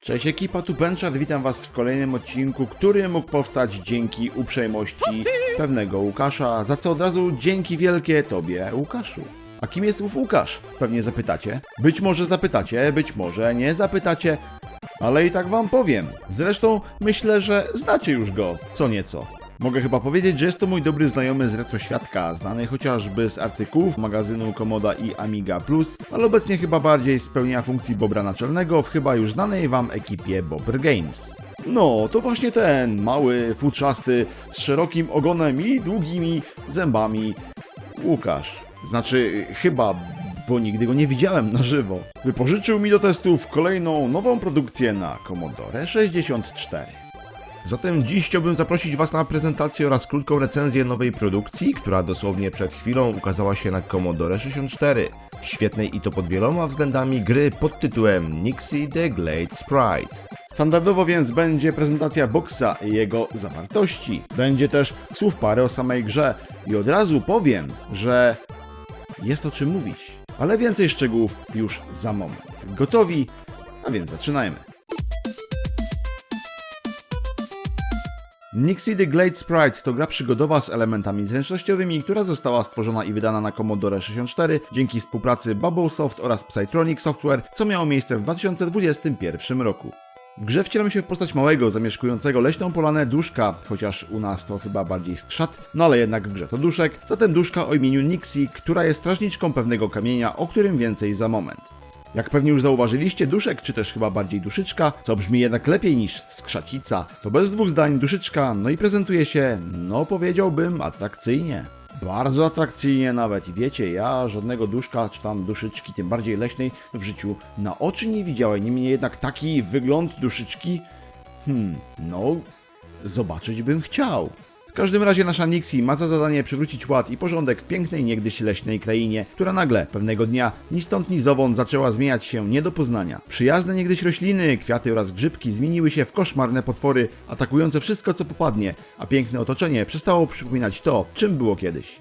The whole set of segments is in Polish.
Cześć ekipa, tu Benchad, witam was w kolejnym odcinku, który mógł powstać dzięki uprzejmości pewnego Łukasza, za co od razu dzięki wielkie tobie, Łukaszu. A kim jest ów Łukasz? Pewnie zapytacie. Być może zapytacie, być może nie zapytacie, ale i tak wam powiem. Zresztą myślę, że znacie już go co nieco. Mogę chyba powiedzieć, że jest to mój dobry znajomy z retroświadka, znany chociażby z artykułów magazynu Komoda i Amiga Plus, ale obecnie chyba bardziej spełnia funkcji Bobra naczelnego w chyba już znanej wam ekipie Bobr Games. No, to właśnie ten mały, futrzasty, z szerokim ogonem i długimi zębami Łukasz. Znaczy, chyba, bo nigdy go nie widziałem na żywo. Wypożyczył mi do testów kolejną nową produkcję na Commodore 64. Zatem dziś chciałbym zaprosić Was na prezentację oraz krótką recenzję nowej produkcji, która dosłownie przed chwilą ukazała się na Commodore 64. Świetnej i to pod wieloma względami gry pod tytułem Nixie the Glade Sprite. Standardowo więc będzie prezentacja boxa i jego zawartości. Będzie też słów parę o samej grze i od razu powiem, że jest o czym mówić. Ale więcej szczegółów już za moment. Gotowi? A więc zaczynajmy. Nixie the Glade Sprite to gra przygodowa z elementami zręcznościowymi, która została stworzona i wydana na Commodore 64 dzięki współpracy Bubblesoft oraz Psytronic Software, co miało miejsce w 2021 roku. W grze wcielamy się w postać małego, zamieszkującego leśną polanę duszka, chociaż u nas to chyba bardziej skrzat, no ale jednak w grze to duszek, zatem duszka o imieniu Nixie, która jest strażniczką pewnego kamienia, o którym więcej za moment. Jak pewnie już zauważyliście, duszek, czy też chyba bardziej duszyczka, co brzmi jednak lepiej niż skrzacica, to bez dwóch zdań duszyczka, no i prezentuje się, no powiedziałbym, atrakcyjnie. Bardzo atrakcyjnie nawet i wiecie, ja żadnego duszka, czy tam duszyczki, tym bardziej leśnej, w życiu na oczy nie widziałem, niemniej jednak taki wygląd duszyczki, hmm, no, zobaczyć bym chciał. W każdym razie nasza Nixie ma za zadanie przywrócić ład i porządek w pięknej niegdyś leśnej krainie, która nagle, pewnego dnia, ni stąd ni zowąd zaczęła zmieniać się nie do poznania. Przyjazne niegdyś rośliny, kwiaty oraz grzybki zmieniły się w koszmarne potwory, atakujące wszystko co popadnie, a piękne otoczenie przestało przypominać to, czym było kiedyś.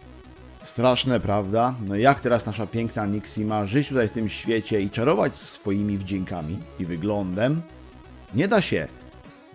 Straszne, prawda? No jak teraz nasza piękna Nixie ma żyć tutaj w tym świecie i czarować swoimi wdziękami i wyglądem? Nie da się.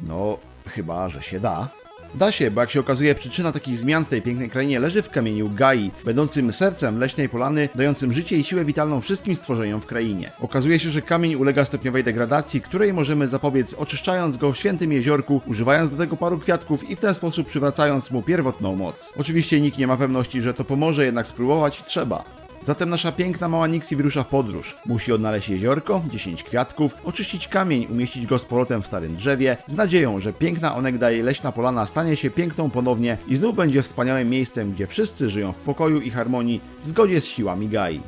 No, chyba, że się da. Da się, bo jak się okazuje, przyczyna takich zmian w tej pięknej krainie leży w kamieniu Gai, będącym sercem leśnej polany, dającym życie i siłę witalną wszystkim stworzeniom w krainie. Okazuje się, że kamień ulega stopniowej degradacji, której możemy zapobiec oczyszczając go w świętym jeziorku, używając do tego paru kwiatków i w ten sposób przywracając mu pierwotną moc. Oczywiście nikt nie ma pewności, że to pomoże, jednak spróbować trzeba. Zatem nasza piękna mała Nixie wyrusza w podróż. Musi odnaleźć jeziorko, 10 kwiatków, oczyścić kamień, umieścić go z powrotem w starym drzewie, z nadzieją, że piękna onegdaj leśna polana stanie się piękną ponownie i znów będzie wspaniałym miejscem, gdzie wszyscy żyją w pokoju i harmonii w zgodzie z siłami Gai.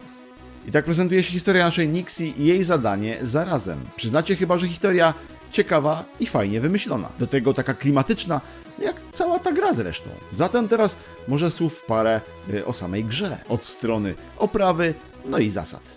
I tak prezentuje się historia naszej Nixie i jej zadanie zarazem. Przyznacie chyba, że historia ciekawa i fajnie wymyślona. Do tego taka klimatyczna, jak cała ta gra zresztą. Zatem teraz może słów parę y, o samej grze. Od strony oprawy, no i zasad.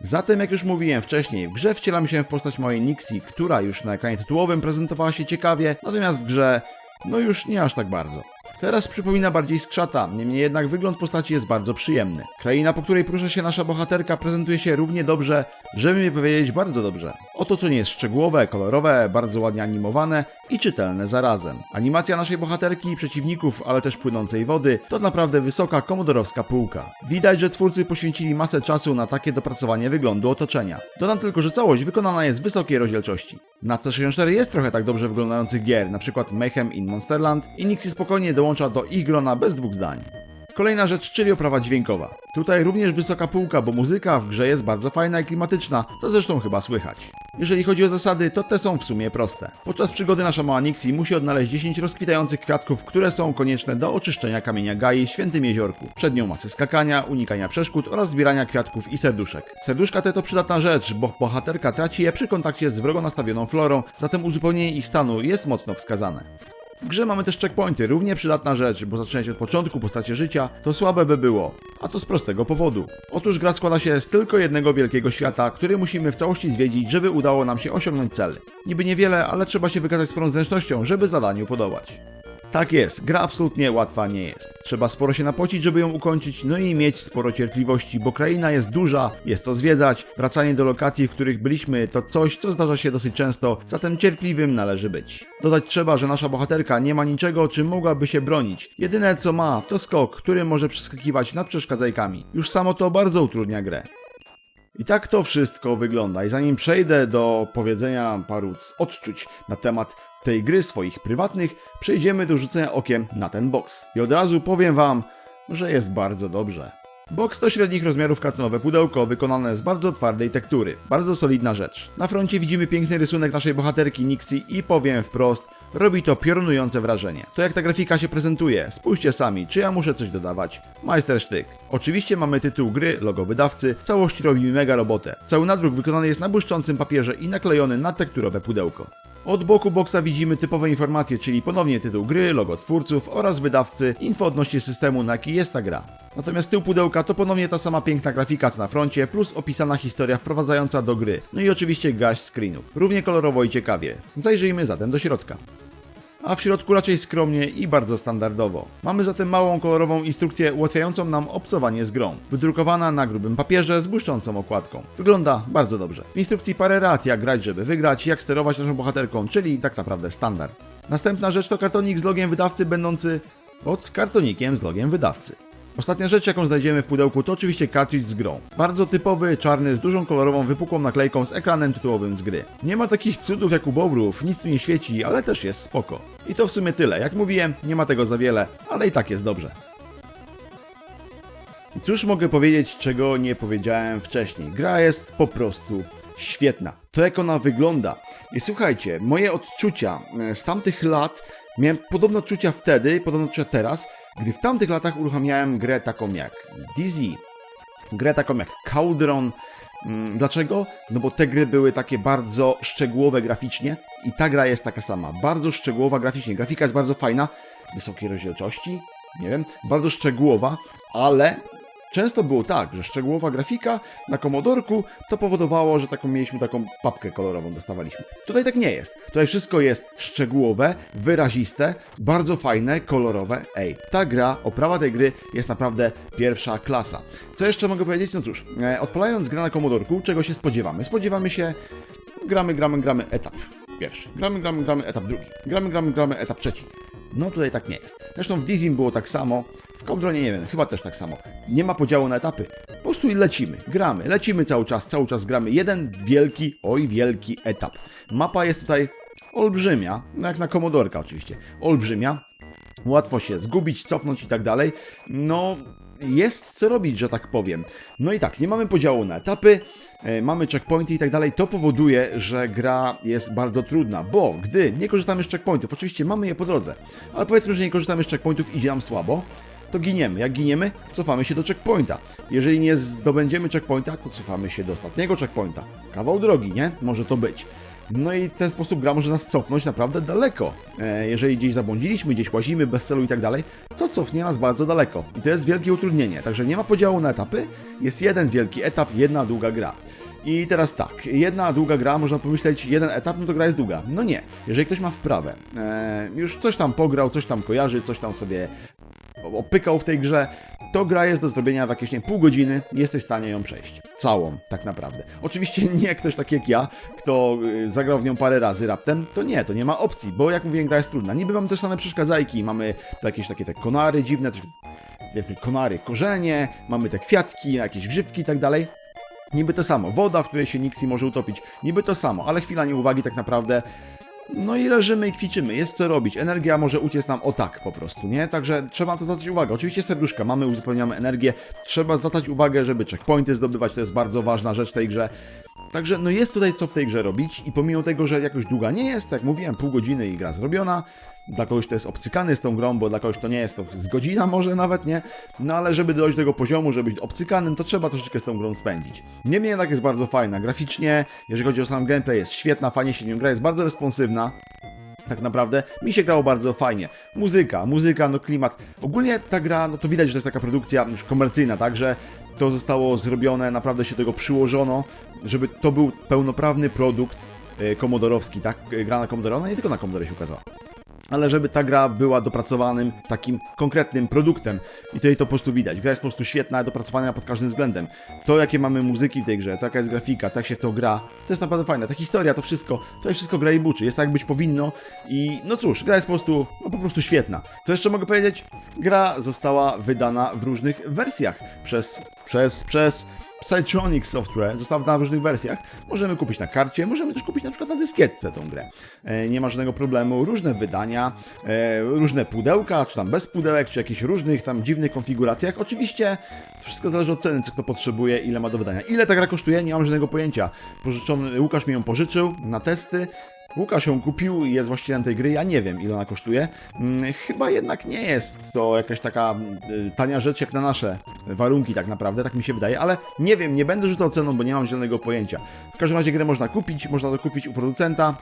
Zatem, jak już mówiłem wcześniej, w grze wcielam się w postać mojej Nixie, która już na ekranie tytułowym prezentowała się ciekawie, natomiast w grze, no już nie aż tak bardzo. Teraz przypomina bardziej skrzata, niemniej jednak wygląd postaci jest bardzo przyjemny. Kraina, po której porusza się nasza bohaterka, prezentuje się równie dobrze, żeby nie powiedzieć bardzo dobrze. Otoczenie jest szczegółowe, kolorowe, bardzo ładnie animowane i czytelne zarazem. Animacja naszej bohaterki i przeciwników, ale też płynącej wody, to naprawdę wysoka komodorowska półka. Widać, że twórcy poświęcili masę czasu na takie dopracowanie wyglądu otoczenia. Dodam tylko, że całość wykonana jest w wysokiej rozdzielczości. Na C64 jest trochę tak dobrze wyglądających gier, np. Mayhem in Monsterland i Nixie spokojnie dołącza do ich grona bez dwóch zdań. Kolejna rzecz, czyli oprawa dźwiękowa. Tutaj również wysoka półka, bo muzyka w grze jest bardzo fajna i klimatyczna, co zresztą chyba słychać. Jeżeli chodzi o zasady, to te są w sumie proste. Podczas przygody nasza mała Nixie musi odnaleźć 10 rozkwitających kwiatków, które są konieczne do oczyszczenia kamienia Gai w Świętym Jeziorku. Przed nią masy skakania, unikania przeszkód oraz zbierania kwiatków i serduszek. Serduszka te to przydatna rzecz, bo bohaterka traci je przy kontakcie z wrogo nastawioną florą, zatem uzupełnienie ich stanu jest mocno wskazane. W grze mamy też checkpointy, równie przydatna rzecz, bo zaczynać od początku po stracie życia to słabe by było. A to z prostego powodu. Otóż gra składa się z tylko jednego wielkiego świata, który musimy w całości zwiedzić, żeby udało nam się osiągnąć cel. Niby niewiele, ale trzeba się wykazać sporą zręcznością, żeby zadaniu podołać. Tak jest, gra absolutnie łatwa nie jest. Trzeba sporo się napocić, żeby ją ukończyć, no i mieć sporo cierpliwości, bo kraina jest duża, jest co zwiedzać, wracanie do lokacji, w których byliśmy to coś, co zdarza się dosyć często, zatem cierpliwym należy być. Dodać trzeba, że nasza bohaterka nie ma niczego, czym mogłaby się bronić. Jedyne co ma, to skok, który może przeskakiwać nad przeszkadzajkami. Już samo to bardzo utrudnia grę. I tak to wszystko wygląda. I zanim przejdę do powiedzenia paru odczuć na temat tej gry swoich prywatnych, przejdziemy do rzucenia okiem na ten box. I od razu powiem wam, że jest bardzo dobrze. Box to średnich rozmiarów kartonowe pudełko wykonane z bardzo twardej tektury. Bardzo solidna rzecz. Na froncie widzimy piękny rysunek naszej bohaterki Nixie i powiem wprost, robi to piorunujące wrażenie. To jak ta grafika się prezentuje, spójrzcie sami, czy ja muszę coś dodawać. Majstersztyk. Oczywiście mamy tytuł gry, logo wydawcy, całość robi mega robotę. Cały nadruk wykonany jest na błyszczącym papierze i naklejony na tekturowe pudełko. Od boku boksa widzimy typowe informacje, czyli ponownie tytuł gry, logo twórców oraz wydawcy, info odnośnie systemu, na jaki jest ta gra. Natomiast tył pudełka to ponownie ta sama piękna grafika co na froncie, plus opisana historia wprowadzająca do gry. No i oczywiście gaść screenów. Równie kolorowo i ciekawie. Zajrzyjmy zatem do środka a w środku raczej skromnie i bardzo standardowo. Mamy zatem małą kolorową instrukcję ułatwiającą nam obcowanie z grą, wydrukowana na grubym papierze z błyszczącą okładką. Wygląda bardzo dobrze. W instrukcji parę rad jak grać, żeby wygrać, jak sterować naszą bohaterką, czyli tak naprawdę standard. Następna rzecz to kartonik z logiem wydawcy będący pod kartonikiem z logiem wydawcy. Ostatnia rzecz, jaką znajdziemy w pudełku, to oczywiście cartridge z grą. Bardzo typowy, czarny, z dużą kolorową, wypukłą naklejką z ekranem tytułowym z gry. Nie ma takich cudów jak u Bobrów, nic tu nie świeci, ale też jest spoko. I to w sumie tyle. Jak mówiłem, nie ma tego za wiele, ale i tak jest dobrze. I cóż mogę powiedzieć, czego nie powiedziałem wcześniej? Gra jest po prostu świetna. To jak ona wygląda. I słuchajcie, moje odczucia e, z tamtych lat, miałem podobne odczucia wtedy, podobne odczucia teraz, gdy w tamtych latach uruchamiałem grę taką jak Dizzy, grę taką jak Cauldron. Mm, Dlaczego? No bo te gry były takie bardzo szczegółowe graficznie i ta gra jest taka sama. Bardzo szczegółowa graficznie. Grafika jest bardzo fajna, wysokiej rozdzielczości, nie wiem, bardzo szczegółowa, ale Często było tak, że szczegółowa grafika na komodorku to powodowało, że taką mieliśmy taką papkę kolorową dostawaliśmy. Tutaj tak nie jest. Tutaj wszystko jest szczegółowe, wyraziste, bardzo fajne, kolorowe. Ej, ta gra, oprawa tej gry jest naprawdę pierwsza klasa. Co jeszcze mogę powiedzieć? No cóż, e, odpalając grę na komodorku, czego się spodziewamy? Spodziewamy się gramy, gramy, gramy etap pierwszy. Gramy, gramy, gramy etap drugi. Gramy, gramy, gramy etap trzeci. No tutaj tak nie jest. Zresztą w Dizim było tak samo, w Kondronie nie wiem, chyba też tak samo. Nie ma podziału na etapy. Po prostu lecimy, gramy, lecimy cały czas, cały czas gramy. Jeden wielki, oj wielki etap. Mapa jest tutaj olbrzymia, no jak na Komodorka oczywiście. Olbrzymia, łatwo się zgubić, cofnąć i tak dalej. No, jest co robić, że tak powiem. No i tak, nie mamy podziału na etapy, e, mamy checkpointy i tak dalej. To powoduje, że gra jest bardzo trudna, bo gdy nie korzystamy z checkpointów, oczywiście mamy je po drodze, ale powiedzmy, że nie korzystamy z checkpointów, idzie nam słabo, to giniemy. Jak giniemy, cofamy się do checkpointa. Jeżeli nie zdobędziemy checkpointa, to cofamy się do ostatniego checkpointa. Kawał drogi, nie? Może to być. No i w ten sposób gra może nas cofnąć naprawdę daleko. E, jeżeli gdzieś zabłądziliśmy, gdzieś łazimy bez celu i tak dalej, to cofnie nas bardzo daleko. I to jest wielkie utrudnienie. Także nie ma podziału na etapy, jest jeden wielki etap, jedna długa gra. I teraz tak, jedna długa gra, można pomyśleć, jeden etap, no to gra jest długa. No nie, jeżeli ktoś ma wprawę, e, już coś tam pograł, coś tam kojarzy, coś tam sobie opykał w tej grze, to gra jest do zrobienia w jakieś nie pół godziny, jesteś w stanie ją przejść. Całą, tak naprawdę. Oczywiście nie ktoś tak jak ja, kto y, zagrał w nią parę razy raptem, to nie, to nie ma opcji, bo jak mówiłem, gra jest trudna. Niby mamy też same przeszkadzajki, mamy jakieś takie te konary dziwne, te konary, korzenie, mamy te kwiatki, jakieś grzybki i tak dalej. Niby to samo, woda, w której się Nixie może utopić, niby to samo, ale chwila nieuwagi tak naprawdę no i leżymy i kwiczymy, jest co robić. Energia może uciec nam o tak po prostu, nie? Także trzeba na to zwracać uwagę. Oczywiście serduszka, mamy, uzupełniamy energię. Trzeba zwracać uwagę, żeby checkpointy zdobywać, to jest bardzo ważna rzecz w tej grze. Także no jest tutaj co w tej grze robić i pomimo tego, że jakoś długa nie jest, jak mówiłem, pół godziny i gra zrobiona, dla kogoś to jest obcykany z tą grą, bo dla kogoś to nie jest to z godzina może nawet, nie? No ale żeby dojść do tego poziomu, żeby być obcykanym, to trzeba troszeczkę z tą grą spędzić. Niemniej jednak jest bardzo fajna. Graficznie, jeżeli chodzi o sam gameplay, jest świetna, fajnie się nią gra, jest bardzo responsywna. Tak naprawdę mi się grało bardzo fajnie. Muzyka, muzyka, no klimat. Ogólnie ta gra, no to widać, że to jest taka produkcja już komercyjna, także to zostało zrobione, naprawdę się tego przyłożono, żeby to był pełnoprawny produkt e, komodorowski, tak? E, Gra na Commodore, ona nie tylko na Commodore się ukazała. Ale żeby ta gra była dopracowanym, takim konkretnym produktem. I tutaj to po prostu widać. Gra jest po prostu świetna, dopracowana pod każdym względem. To, jakie mamy muzyki w tej grze, to jaka jest grafika, tak się w to gra, to jest naprawdę fajne. Ta historia, to wszystko, to jest wszystko gra i buczy. Jest tak, jak być powinno i no cóż, gra jest po prostu, no po prostu świetna. Co jeszcze mogę powiedzieć? Gra została wydana w różnych wersjach przez, przez, przez Psytronic Software została w różnych wersjach. Możemy kupić na karcie, możemy też kupić na przykład na dyskietce tą grę. E, nie ma żadnego problemu. Różne wydania, e, różne pudełka, czy tam bez pudełek, czy jakichś różnych tam dziwnych konfiguracjach. Oczywiście wszystko zależy od ceny, co kto potrzebuje, ile ma do wydania. Ile ta gra kosztuje? Nie mam żadnego pojęcia. Pożyczony, Łukasz mi ją pożyczył na testy. Łukasz ją kupił i jest właścicielem tej gry, ja nie wiem ile ona kosztuje. Hmm, chyba jednak nie jest to jakaś taka y, tania rzecz jak na nasze warunki tak naprawdę, tak mi się wydaje, ale nie wiem, nie będę rzucał ceną, bo nie mam zielonego pojęcia. W każdym razie grę można kupić, można to kupić u producenta,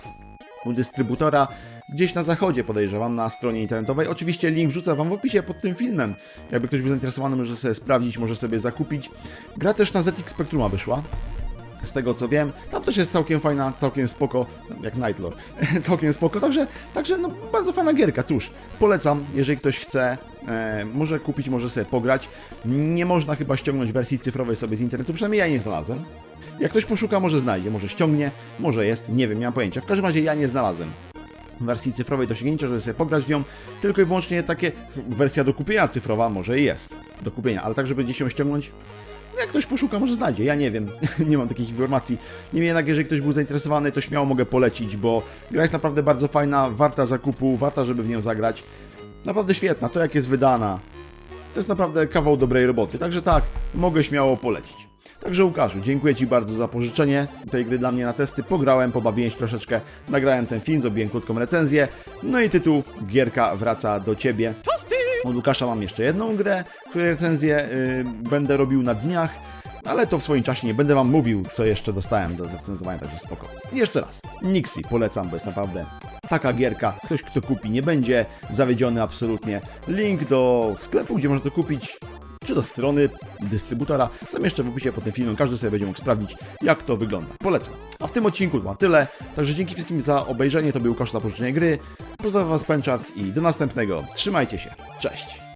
u dystrybutora, gdzieś na zachodzie podejrzewam, na stronie internetowej. Oczywiście link wrzucę wam w opisie pod tym filmem. Jakby ktoś był zainteresowany, może sobie sprawdzić, może sobie zakupić. Gra też na ZX Spectruma wyszła z tego co wiem. Tam też jest całkiem fajna, całkiem spoko, jak Nightlord, całkiem spoko, także, także no bardzo fajna gierka, cóż, polecam, jeżeli ktoś chce, e, może kupić, może sobie pograć. Nie można chyba ściągnąć wersji cyfrowej sobie z internetu, przynajmniej ja nie znalazłem. Jak ktoś poszuka, może znajdzie, może ściągnie, może jest, nie wiem, nie mam pojęcia. W każdym razie ja nie znalazłem wersji cyfrowej do ściągnięcia, żeby sobie pograć nią, tylko i wyłącznie takie, wersja do kupienia cyfrowa może jest, do kupienia, ale tak, żeby gdzieś ją ściągnąć, jak ktoś poszuka, może znajdzie. Ja nie wiem, nie mam takich informacji. Niemniej jednak, jeżeli ktoś był zainteresowany, to śmiało mogę polecić, bo gra jest naprawdę bardzo fajna, warta zakupu, warta, żeby w nią zagrać. Naprawdę świetna, to jak jest wydana. To jest naprawdę kawał dobrej roboty, także tak, mogę śmiało polecić. Także Łukaszu, dziękuję Ci bardzo za pożyczenie tej gry dla mnie na testy. Pograłem, pobawiłem się troszeczkę, nagrałem ten film, zrobiłem krótką recenzję. No i tytuł Gierka wraca do Ciebie. Od Łukasza mam jeszcze jedną grę, której recenzję y, będę robił na dniach, ale to w swoim czasie nie będę Wam mówił, co jeszcze dostałem do zrecenzowania, także spoko. Jeszcze raz, Nixie polecam, bo jest naprawdę taka gierka. Ktoś, kto kupi, nie będzie zawiedziony absolutnie. Link do sklepu, gdzie można to kupić, czy do strony dystrybutora. Zamieszczę w opisie pod tym filmem, każdy sobie będzie mógł sprawdzić, jak to wygląda. Polecam. A w tym odcinku to ma tyle, także dzięki wszystkim za obejrzenie, to był Łukasz za pożyczenie gry. Pozdrawiam Was Penczat i do następnego. Trzymajcie się. Cześć!